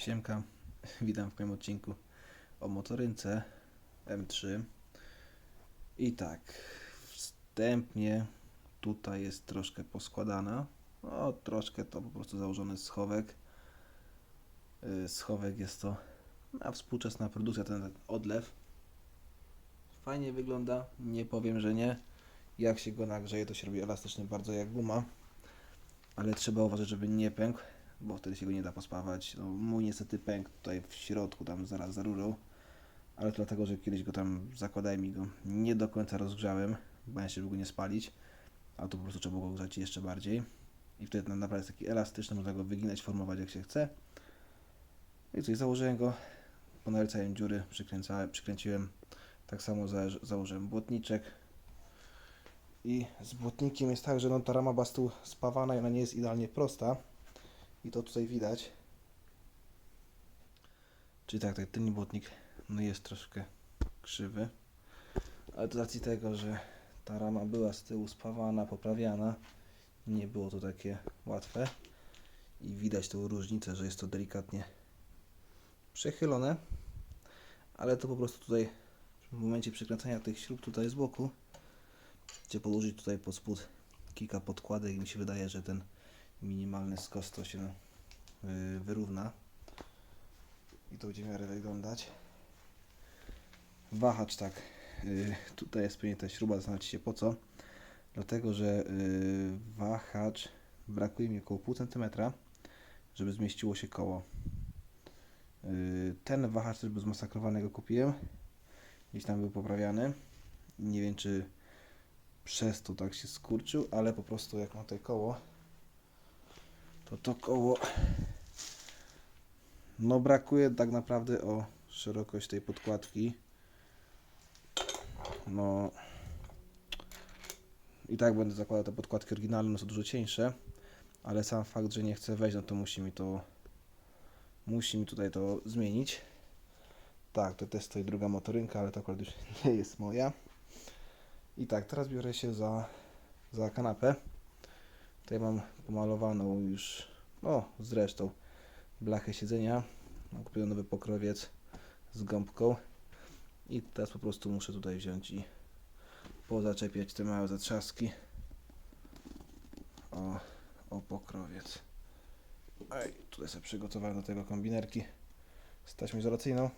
Siemka, witam w kolejnym odcinku o motorynce M3 i tak, wstępnie tutaj jest troszkę poskładana, no troszkę to po prostu założony schowek, Yy, schowek jest to na współczesna produkcja, ten odlew. Fajnie wygląda, nie powiem, że nie, jak się go nagrzeje to się robi elastyczny bardzo jak guma, ale trzeba uważać, żeby nie pękł, bo wtedy się go nie da pospawać. No, mój niestety pękł tutaj w środku, tam zaraz za rurą, ale to dlatego, że kiedyś go tam zakładałem i go nie do końca rozgrzałem, bałem się, żeby go nie spalić, a tu po prostu trzeba było go grzać jeszcze bardziej. I wtedy na- naprawdę jest taki elastyczny, można go wyginać, formować jak się chce. No I coś, założyłem go, ponarycałem dziury, przykręciłem, tak samo za, założyłem błotniczek, i z błotnikiem jest tak, że no, ta rama była spawana i ona nie jest idealnie prosta. I to tutaj widać. Czyli tak, tak ten błotnik no jest troszkę krzywy. Ale to z racji tego, że ta rama była z tyłu spawana, poprawiana, nie było to takie łatwe. I widać tą różnicę, że jest to delikatnie przechylone. Ale to po prostu tutaj w momencie przykręcania tych śrub tutaj z boku gdzie położyć tutaj pod spód kilka podkładek i mi się wydaje, że ten minimalny skos to się y, wyrówna i to będzie w miarę wyglądać. Wahacz tak, y, tutaj jest pewnie ta śruba, zastanawiacie się po co, dlatego że y, wahacz brakuje mi około pół centymetra, żeby zmieściło się koło. Ten wahacz też był zmasakrowany, go kupiłem, gdzieś tam był poprawiany. Nie wiem czy przez to tak się skurczył, ale po prostu jak mam tutaj koło, to to koło no brakuje tak naprawdę o szerokość tej podkładki. No i tak będę zakładał te podkładki oryginalne, są dużo cieńsze, ale sam fakt, że nie chcę wejść, no to musi mi to musi mi tutaj to zmienić. Tak, to też stoi druga motorynka, ale to akurat już nie jest moja. I tak, teraz biorę się za, za kanapę. Tutaj mam pomalowaną już, o zresztą, blachę siedzenia. Mam kupiony nowy pokrowiec z gąbką. I teraz po prostu muszę tutaj wziąć i pozaczepiać te małe zatrzaski. O, o pokrowiec. Ej, tutaj sobie przygotowałem do tego kombinerki z taśmą izolacyjną,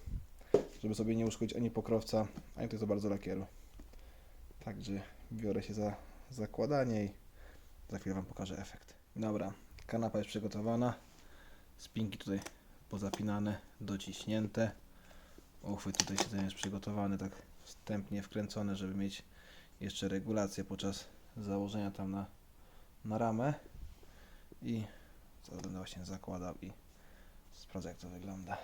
żeby sobie nie uszkodzić ani pokrowca, ani też za bardzo lakieru. Także biorę się za zakładanie i za chwilę Wam pokażę efekt. Dobra, kanapa jest przygotowana. Spinki tutaj pozapinane, dociśnięte. Uchwyt tutaj siedzenie jest przygotowany, tak wstępnie wkręcony, żeby mieć jeszcze regulację podczas założenia tam na, na ramę. I zaraz będę właśnie zakładał i sprawdzę jak to wygląda.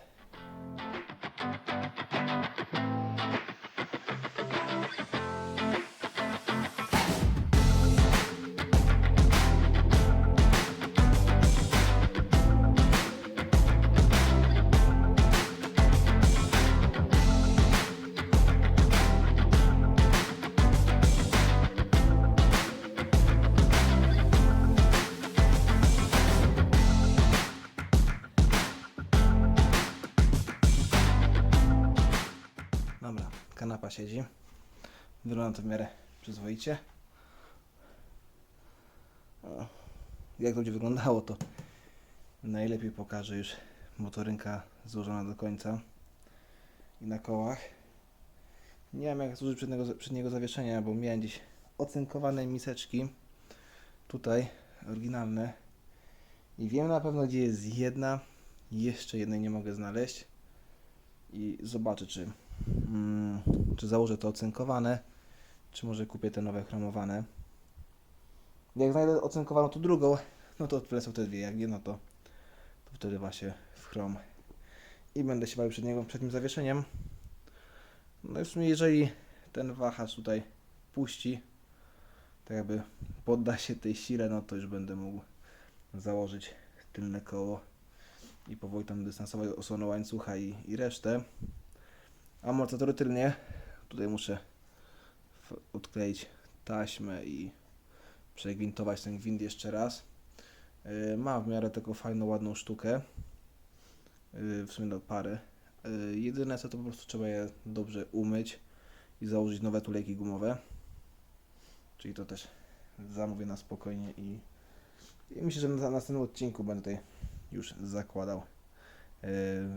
Kanapa siedzi. Wygląda to w miarę przyzwoicie. Jak to będzie wyglądało, to najlepiej pokażę już motorynka złożona do końca i na kołach. Nie wiem jak zużyć przedniego, przedniego zawieszenia, bo miałem gdzieś ocynkowane miseczki. Tutaj oryginalne. I wiem na pewno gdzie jest jedna. Jeszcze jednej nie mogę znaleźć. I zobaczę czy Mm, czy założę to ocynkowane, czy może kupię te nowe chromowane. Jak znajdę ocynkowaną tu drugą, no to wlecą te dwie, jak nie, no to, to wtedy właśnie w chrom. I będę się bawił przed, niego, przed nim zawieszeniem. No i w sumie jeżeli ten wahacz tutaj puści, tak jakby podda się tej sile, no to już będę mógł założyć tylne koło i powoli tam dystansować osłonę łańcucha i, i resztę. Amortyzatory tylnie. Tutaj muszę odkleić taśmę i przegwintować ten gwint jeszcze raz. Yy, Mam w miarę taką fajną, ładną sztukę, yy, w sumie do pary. Yy, jedyne co to po prostu trzeba je dobrze umyć i założyć nowe tulejki gumowe. Czyli to też zamówię na spokojnie i, i myślę, że na następnym odcinku będę tutaj już zakładał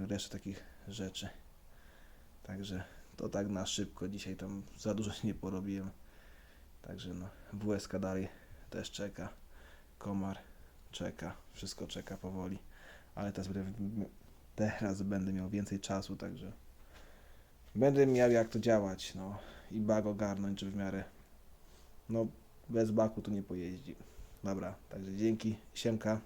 resztę takich rzeczy. Także to tak na szybko. Dzisiaj tam za dużo nie porobiłem. Także no, WSK dalej też czeka. Komar czeka. Wszystko czeka powoli. Ale teraz będę, teraz będę miał więcej czasu, także będę miał jak to działać, no i bag ogarnąć, czy w miarę no bez baku to nie pojeździ. Dobra, także dzięki, siemka.